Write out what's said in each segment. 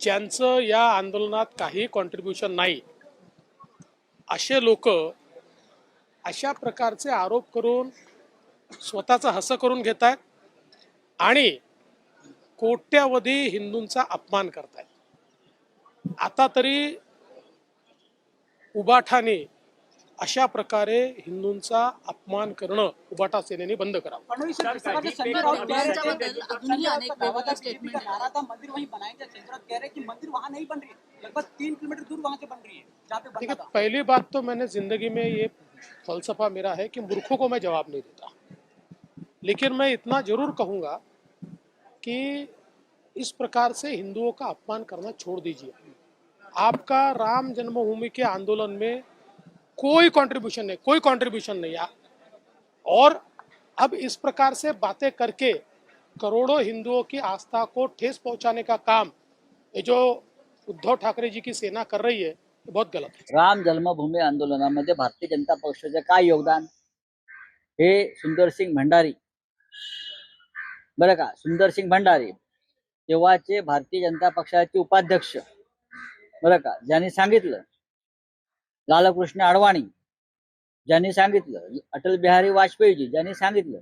ज्यांचं या आंदोलनात काही कॉन्ट्रीब्युशन नाही असे लोक अशा प्रकारचे आरोप करून स्वतःचं हसं करून घेत आहेत आणि कोट्यावधी हिंदूंचा अपमान करतायत आता तरी उबाठाने अशा प्रकारे हिंदूंचा अपमान करणं उबाटा सेनेने बंद करावं. देखिए पहली बात तो मैंने ज़िंदगी में ये फलसफा मेरा है कि मूर्खों को मैं जवाब नहीं देता। लेकिन मैं इतना ज़रूर कहूँगा कि इस प्रकार से हिंदुओं का अपमान करना छोड़ दीजिए। आपका राम जन्मभूमि के आंदोलन में कोई कंट्रीब्यूशन नहीं, कोई कंट्रीब्यूशन नहीं आ- और अब इस प्रकार से बातें करके करोड़ों हिंदुओं की आस्था को ठेस पहुँचाने का काम ये जो उद्धव ठाकरे जी की सेना कर रही है, ये बहुत गलत राम जन्मभूमी आंदोलनामध्ये भारतीय जनता पक्षाचे काय योगदान? हे सुंदरसिंग भंडारी। बरं का सुंदरसिंग भंडारी, तेव्हाचे भारतीय जनता पक्षाचे उपाध्यक्ष। बरं का, ज्यांनी सांगितलं लालकृष्ण अडवाणी ज्यांनी सांगितलं अटल बिहारी वाजपेयीजी ज्यांनी सांगितलं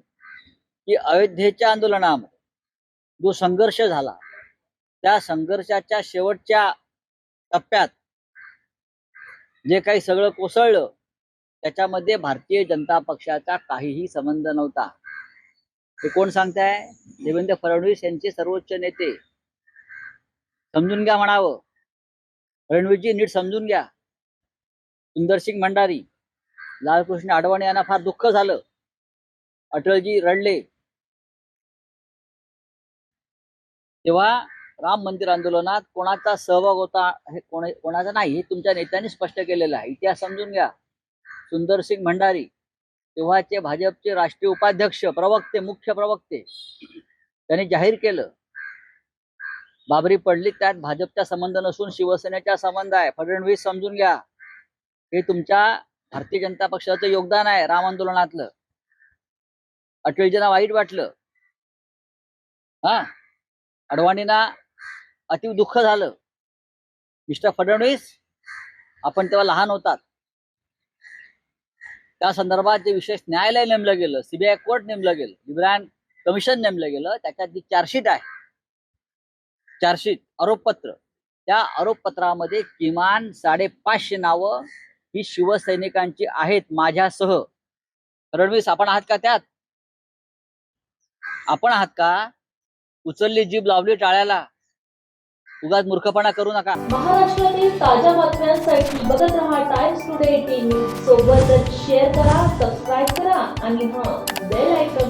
की अयोध्येच्या आंदोलनामध्ये जो संघर्ष झाला त्या संघर्षाच्या शेवटच्या टप्प्यात जे काही सगळं कोसळलं त्याच्यामध्ये भारतीय जनता पक्षाचा काहीही संबंध नव्हता. हे कोण सांगताय? देवेंद्र फडणवीस यांचे सर्वोच्च नेते. समजून घ्या म्हणावं. फडणवीसजी नीट समजून घ्या. सुंदरसिंग भंडारी लालकृष्ण आडवाणी यांना फार दुःख झालं. अटलजी रडले. तेव्हा राम मंदिर आंदोलनात कोणाचा सहभाग होता हे कोणा कोणाचा नाही हे तुमच्या नेत्यांनी स्पष्ट केलेलं आहे. इतिहास समजून घ्या. सुंदरसिंग भंडारी तेव्हाचे भाजपचे राष्ट्रीय उपाध्यक्ष प्रवक्ते मुख्य प्रवक्ते त्यांनी जाहीर केलं. बाबरी पडली त्यात भाजपचा संबंध नसून शिवसेनेचा संबंध आहे. फडणवीस समजून घ्या. हे तुमच्या भारतीय जनता पक्षाचं योगदान आहे राम आंदोलनातलं. अटलजींना वाईट वाटलं. हा? अडवाणींना अति दुःख झालं. मिस्टर फडणवीस आपण तेव्हा लहान होतात. त्या संदर्भात जे विशेष न्यायालय नेमलं गेलं सीबीआय कोर्ट नेमलं गेलं इब्राहिम कमिशन नेमलं गेलं त्याच्यात जी चार्जशीट आहे चार्जशीट आरोपपत्र त्या आरोपपत्रामध्ये किमान साडेपाचशे नावं ही शिवसैनिकांची आहेत माझ्यासह. रणवीस आपण आहात का त्यात? आपण आहात का? उचलली जीभ लावली टाळ्याला. उगाच मूर्खपणा करू नका. महाराष्ट्रातील ताज्या बातम्यांसाठी बघत रहा टाइम्स टुडे टीव्ही सोबतच शेअर करा सबस्क्राईब करा आणि हा बेल आयकॉन